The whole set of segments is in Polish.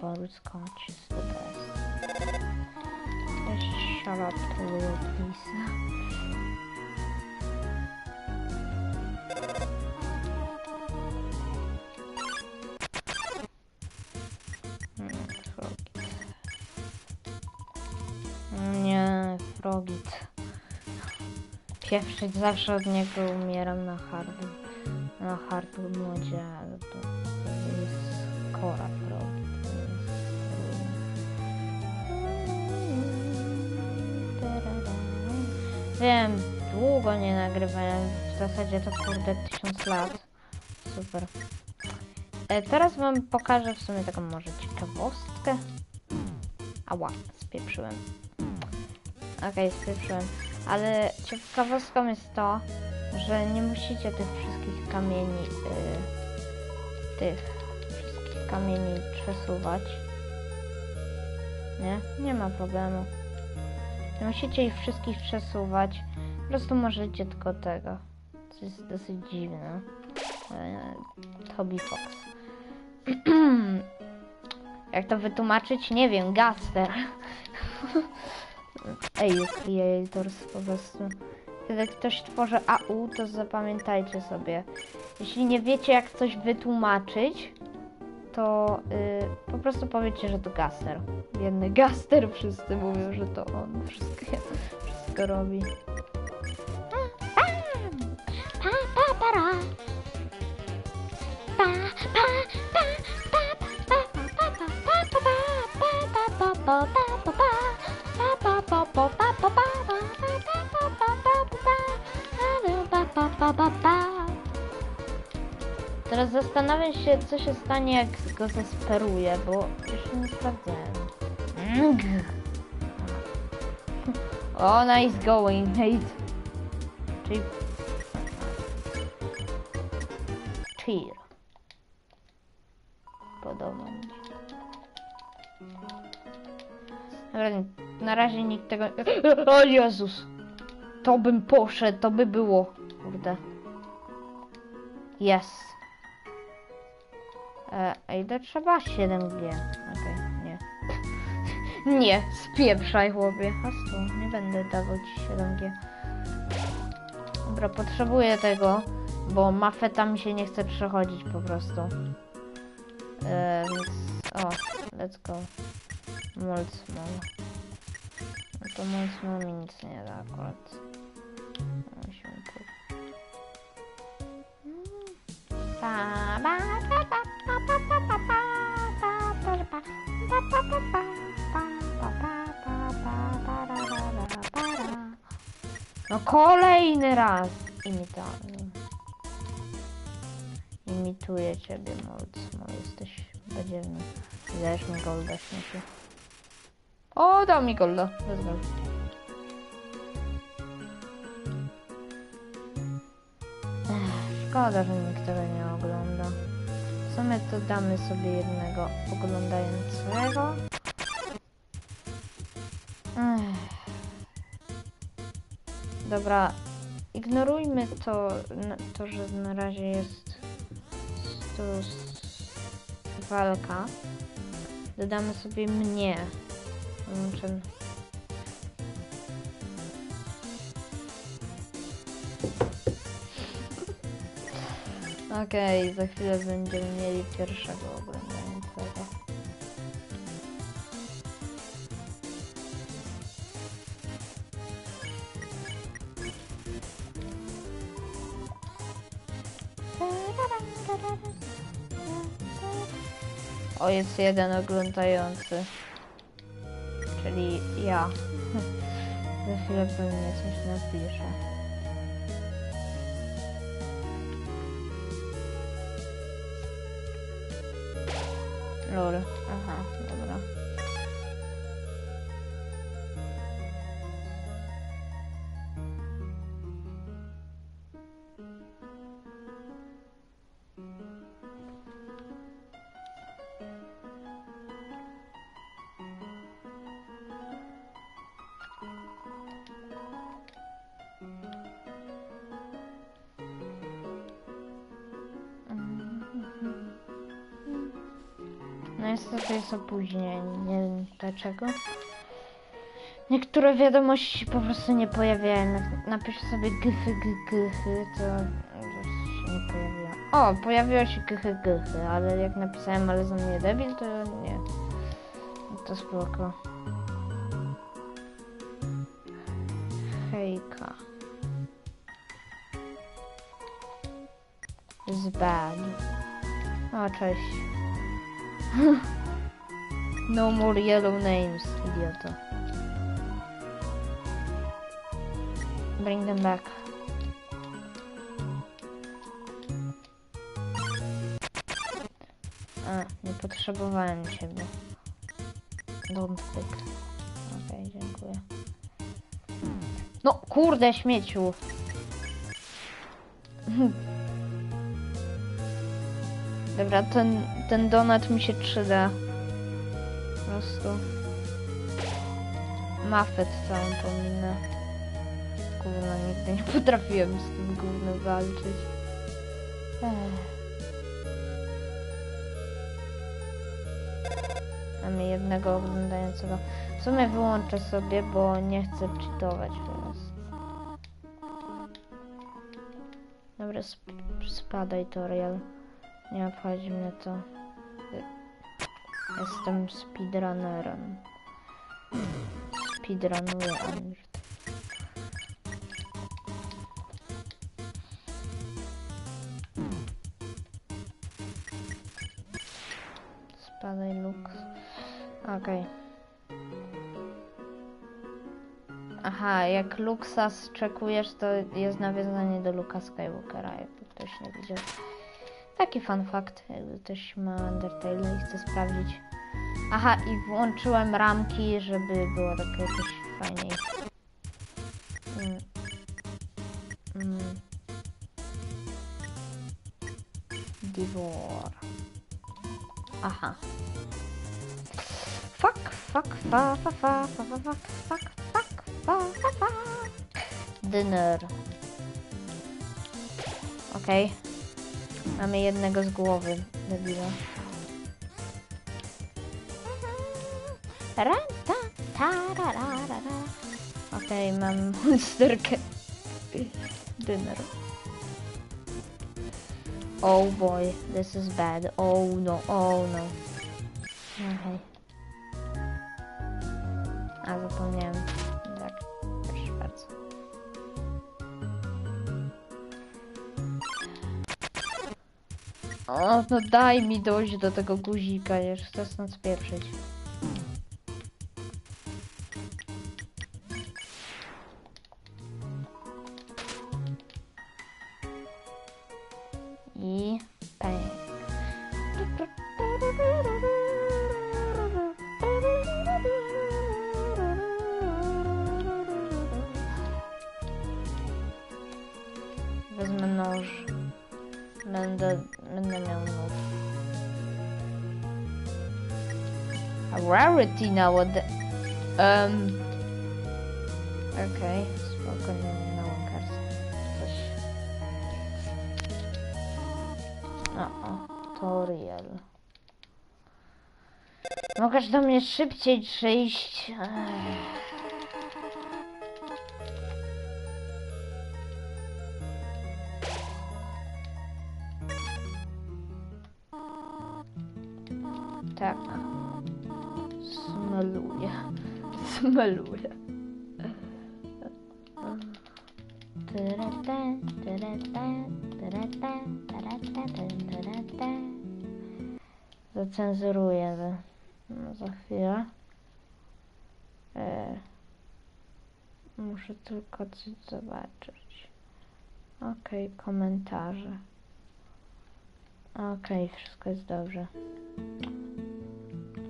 Butterscotch is the best. Just shut up, Tulio, please. Mm, Frogit. Pieprzyć zawsze od niego umieram na hardu. Na hardu modzie, ale to, to jest kora Wiem, długo nie nagrywałem. W zasadzie to kurde tysiąc lat. Super. E, teraz wam pokażę w sumie taką może ciekawostkę. Ała, spieprzyłem. Okej, spieprzyłem. Ale ciekawostką jest to, że nie musicie tych wszystkich kamieni, y, tych wszystkich kamieni przesuwać. Nie? Nie ma problemu. Nie musicie ich wszystkich przesuwać. Po prostu możecie tylko tego. Co jest dosyć dziwne. E, Hobby Fox. Jak to wytłumaczyć? Nie wiem, Gaster. Ej, creators po prostu. Kiedy ktoś tworzy AU, to zapamiętajcie sobie. Jeśli nie wiecie, jak coś wytłumaczyć, to y, po prostu powiedzcie, że to Gaster. Biedny Gaster, wszyscy mówią, że to on wszystko, wszystko robi. Teraz zastanawiam się, co się stanie, jak go zesperuję, bo jeszcze nie sprawdzałem. O, nice going, hate. Czyli... Cheer. Się. Dobra, na razie nikt tego... O Jezus! To bym poszedł, to by było. Kurde. Jest. E, a ile trzeba? 7G. Okej, nie. nie, spieprzaj chłopie. Hastu, nie będę dawał ci 7G. Dobra, potrzebuję tego, bo mafeta mi się nie chce przechodzić po prostu. E, więc... O, let's go. Moldsmall. No to Moldsmall mi nic nie da akurat. Musimy No kolejny raz! Imitacja. Imituję ciebie, Moldsmall. Jesteś badziewny. Dajesz mi golda, śmieci. O, dał mi golda. Bez Szkoda, że nikt tego nie sumie to damy sobie jednego oglądającego. Dobra, ignorujmy to, to, że na razie jest tu walka. Dodamy sobie mnie. Muszę... Okej, za chwilę będziemy mieli pierwszego oglądającego. O, jest jeden oglądający. Czyli ja. Za chwilę pewnie coś napiszę. Loura. Ajá, Loura. Niestety jest opóźnienie, dlaczego. Niektóre wiadomości po prostu nie pojawiają. Napisz sobie gychy, gy, gychy, to to się nie pojawiło. O, pojawiło się gychy, gychy, ale jak napisałem, ale za mnie debil, to nie. To spoko. Hejka. Is bad. O, cześć. no more yellow names, idioto. Bring them back. A, nie potrzebowałem ciebie. Pick. Okej, dziękuję. No, kurde, śmieciu. Dobra, ten, ten donat mi się przyda. Po prostu. Mafet całą pominę. Kurwa, nigdy nie potrafiłem z tym gównem walczyć. Ech. Mamy jednego oglądającego. W sumie wyłączę sobie, bo nie chcę cheatować teraz. Dobra, sp spadaj Toriel. Nie obchodzi mnie to. Jestem speedrunnerem. Speedrunuję Amirt. Spadaj Lux. Okej. Aha, jak Luxa czekujesz, to jest nawiązanie do Luka Skywalkera, jakby ktoś nie widział. Taki fun fact, jakby ma Undertale i chce sprawdzić. Aha, i włączyłem ramki, żeby było takie jakoś fajniej. Mm. Mm. Divor. Aha. Fuck, fuck, fa, fa, fa, fa, fa, fuck, fuck, fuck, fa, fa, fa. Dinner. Okej. Mamy jednego z głowy, debila. Okej, mam monsterkę. Dinner. Oh boy, this is bad. Oh no, oh no. Okej. No daj mi dojść do tego guzika, już chcę stąd spieprzyć. A rarity now, what the... Um... Okej, spoko, nie wiem, na łąkarstwie. Coś... O, o, Toriel. Mogesz do mnie szybciej przyjść? Ech. Smaluję. Zacenzuruję no, za chwilę. E, muszę tylko coś zobaczyć. Okej, komentarze. Okej, wszystko jest dobrze.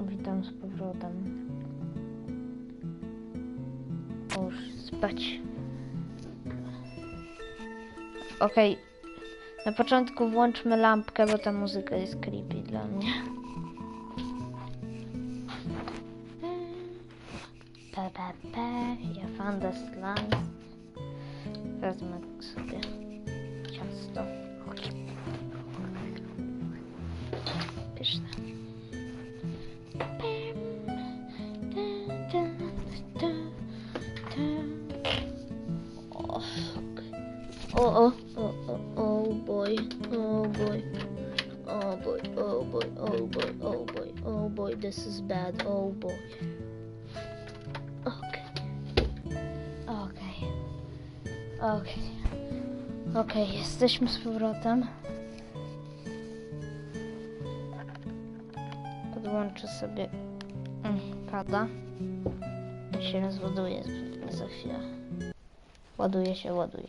Witam z powrotem. Spać. Okej. Na początku włączmy lampkę, bo ta muzyka jest creepy dla mnie. Pa, pa, pa. Ja the slime. Wezmę sobie ciasto. Pyszne. Oh, oh, oh, oh, boy, oh boy, oh boy, oh boy, oh boy, oh boy, oh boy, this is bad, oh boy. Okay, okay, okay, okay, jesteśmy z powrotem. Podłączę sobie mm, pada. Się rozładuje za chwilę. Ładuje się, ładuje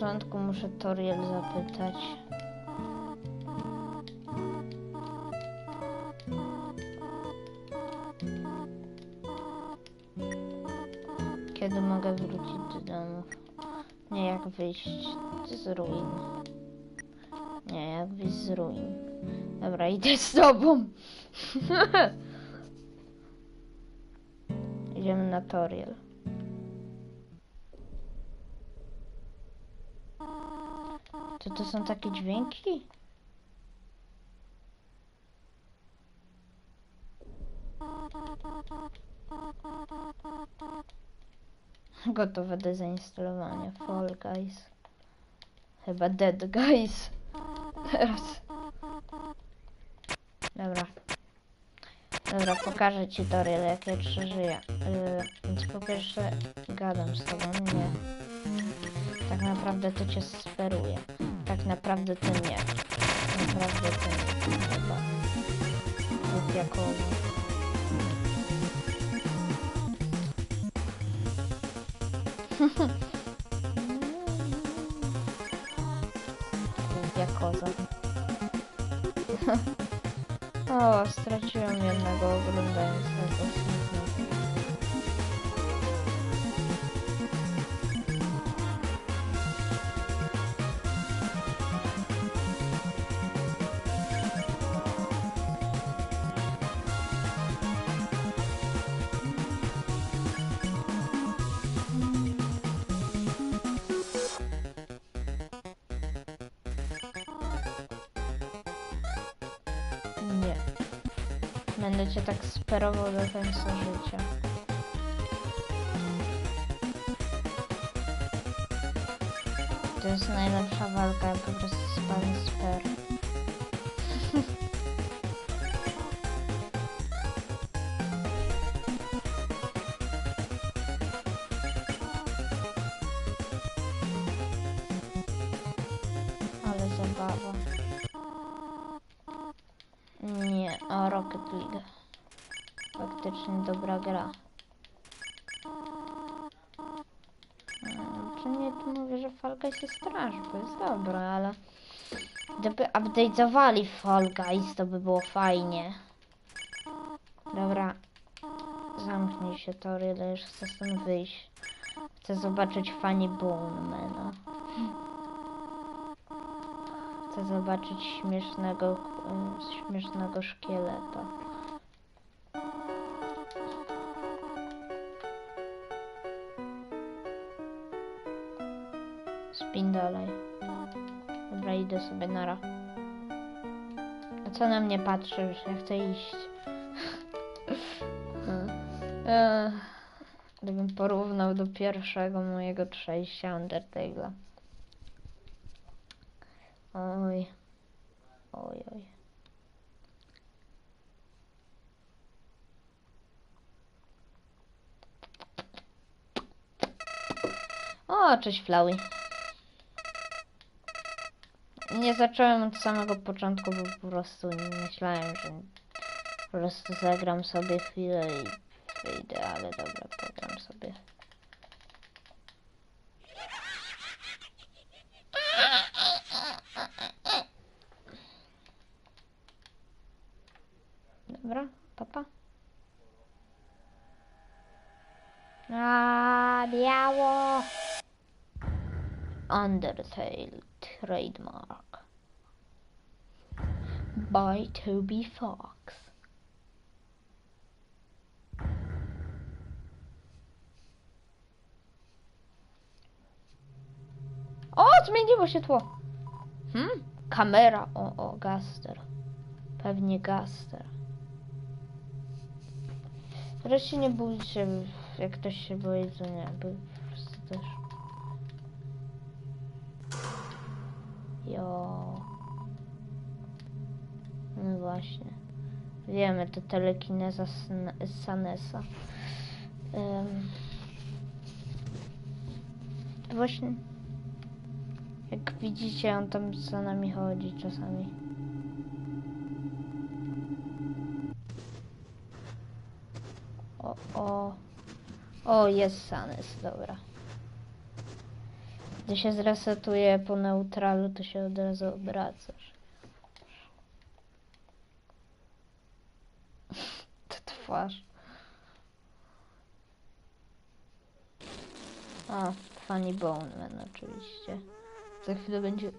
początku muszę Toriel zapytać. Kiedy mogę wrócić do domu? Nie jak wyjść z ruin. Nie, jak wyjść z ruin. Dobra, idę z tobą. Idziemy na Toriel. Czy to są takie dźwięki? Gotowe do zainstalowania. Fall Guys. Chyba Dead Guys. Teraz. Dobra. Dobra, pokażę ci Toriel, jak ja przeżyję. Yy, więc po pierwsze gadam z tobą, nie. Tak naprawdę to cię sferuje. Tak naprawdę to nie. Naprawdę to nie. Chyba. Lub jako... Koza. o, straciłem jednego oglądając tego Będę cię tak sperował do końca życia. To jest najlepsza walka, po prostu spam sper. Mm, Czy nie mówię, że Fall Guys jest trash, bo jest dobra, ale gdyby update'owali Fall Guys, to by było fajnie. Dobra, zamknij się Tory, ale już chcę stąd wyjść. Chcę zobaczyć Funny Bone Mana. Chcę zobaczyć śmiesznego, y, śmiesznego szkieleta. Dalej. Dobra, idę sobie nara. A co na mnie patrzysz? Ja chcę iść. Ech, Gdybym porównał do pierwszego mojego przejścia Undertale'a. Oj. Oj, oj. O, cześć Flowey. Nie zacząłem od samego początku, bo po prostu myślałem, że po prostu zagram sobie chwilę i wyjdę, ale dobra, pogram sobie. Dobra, papa. A biało. Undertale trademark by Toby Fox. O, zmieniło się tło. Hmm? Kamera. O, o, Gaster. Pewnie Gaster. Się nie bójcie, jak ktoś się boi, to nie, prostu też... Jo. No właśnie. Wiemy, to telekineza Sanesa. Ym. Właśnie... Jak widzicie, on tam za nami chodzi czasami. O, o. O, jest Sanes, dobra. Gdy się zresetuje po neutralu, to się od razu obracasz. To twarz. O, Funny Bone Man oczywiście. Za chwilę będzie...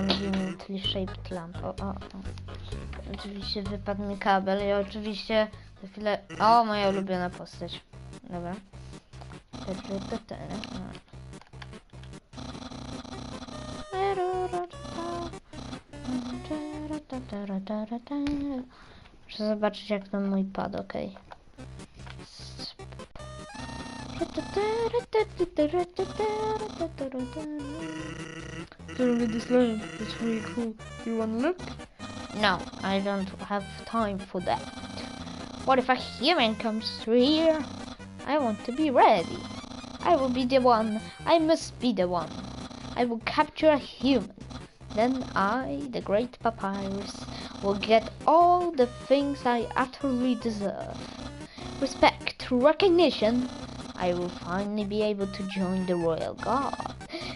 conveniently shaped lamp. O, o, o. Oczywiście wypadł mi kabel i oczywiście za chwilę... O, moja ulubiona postać. Dobra. Muszę zobaczyć jak tam mój pad, okej. Don't this lamp. It's really cool. You wanna look? No, I don't have time for that. What if a human comes through here? I want to be ready. I will be the one. I must be the one. I will capture a human. Then I, the great papyrus, will get all the things I utterly deserve. Respect, recognition. I will finally be able to join the royal guard.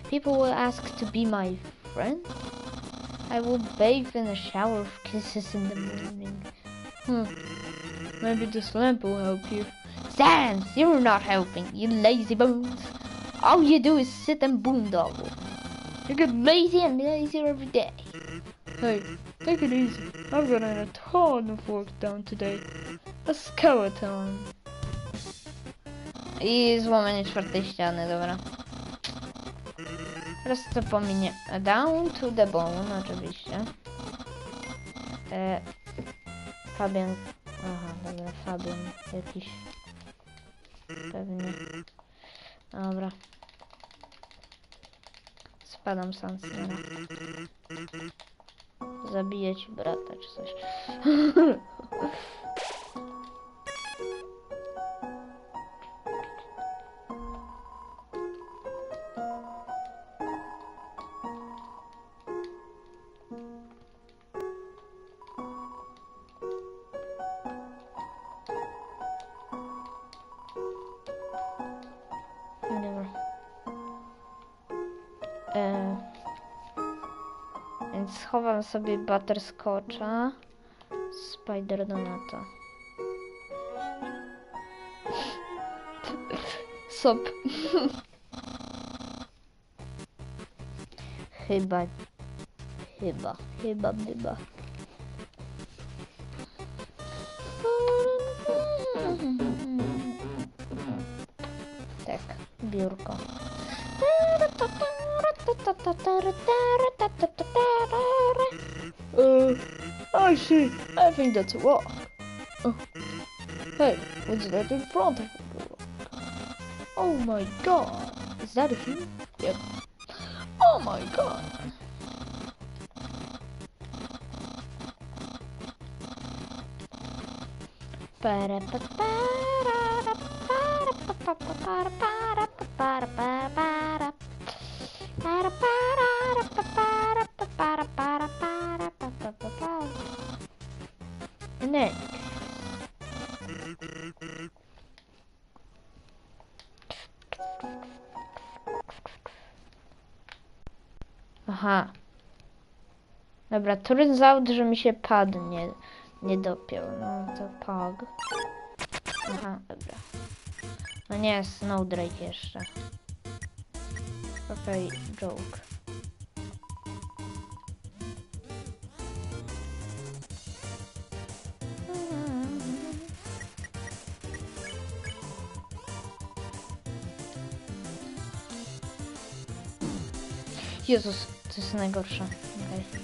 People will ask to be my friend. I will bathe in a shower of kisses in the morning. Hmm. Maybe this lamp will help you. Sans, you're not helping, you lazy bones. All you do is sit and boondoggle. You get lazy and lazier every day. Hey, take it easy. I've got a ton of work done today. A skeleton. I złamanie czwartej ściany, dobra. Teraz to pominie. Down to the bone, oczywiście. E, Fabian. Aha, dobra, Fabian jakiś. Pewnie. Dobra. Spadam sam z. Zabiję ci brata czy coś. E, więc schowam sobie butterscotcha. Spider Donata. Sop. chyba. Chyba. Chyba byba. Tak, biurko. Uh, I see. I think that's a rock. Oh. Hey, what's that in front of you? Oh my god. Is that a human? Yep. Oh my god. And Dobra, turns out, że mi się padnie nie dopiął. No to Pog. Aha, dobra. No nie, Snowdrake jeszcze. Okej, joke. Jezus, to jest najgorsze. Okej.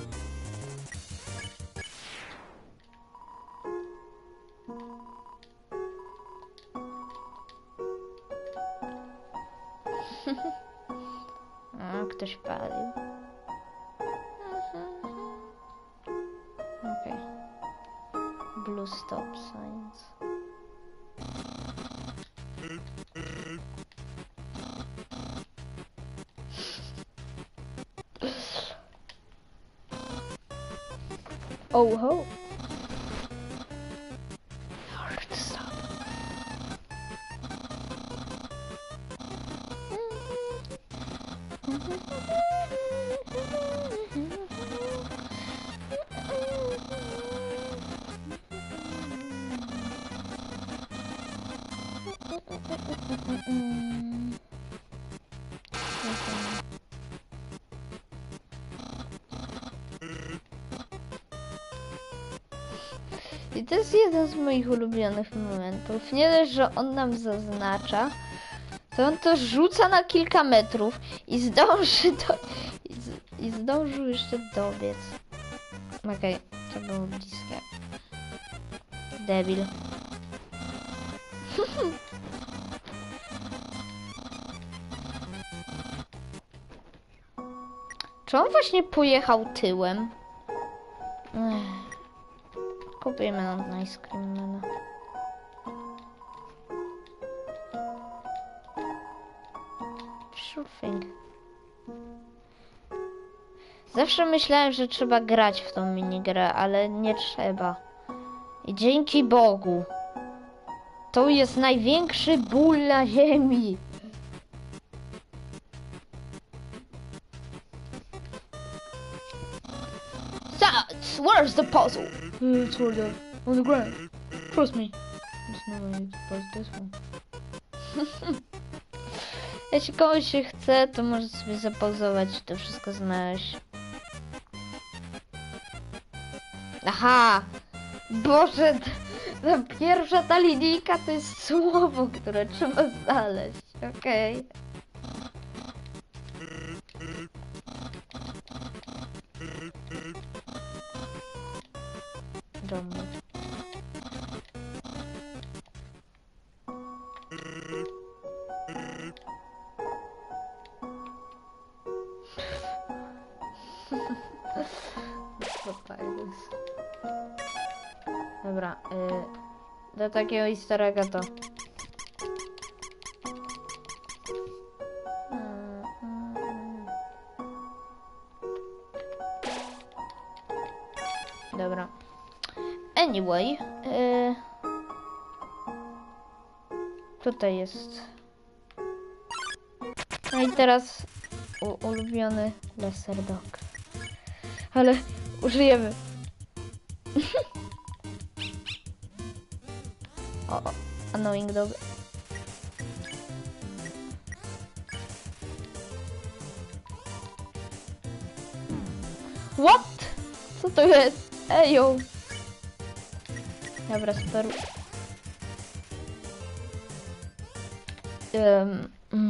Blue stop signs. Oh ho! Hard to I to jest jeden z moich ulubionych momentów. Nie dość, że on nam zaznacza, to on to rzuca na kilka metrów i zdąży do... I, z, i zdążył jeszcze dobiec. Okej, to było bliskie. Debil. Czy on właśnie pojechał tyłem? Kupimy nam Ice Cream Mana. Sure thing. Zawsze myślałem, że trzeba grać w tą minigrę, ale nie trzeba. I dzięki Bogu. To jest największy ból na ziemi. Where's the puzzle? It's over there, on the ground. Trust me. There's no way to pass this one. Jeśli komuś się chce, to może sobie zapauzować i to wszystko znaleźć. Aha! Boże, t- ta pierwsza ta linijka to jest słowo, które trzeba znaleźć. Okej. Dobra. Do takiego easter egga to. Dobra. Anyway, y, tutaj jest. No i teraz ulubiony Lesser Dog. Ale użyjemy. Annoying dog. What? Co to jest? Ejo. Dobra, super. Um,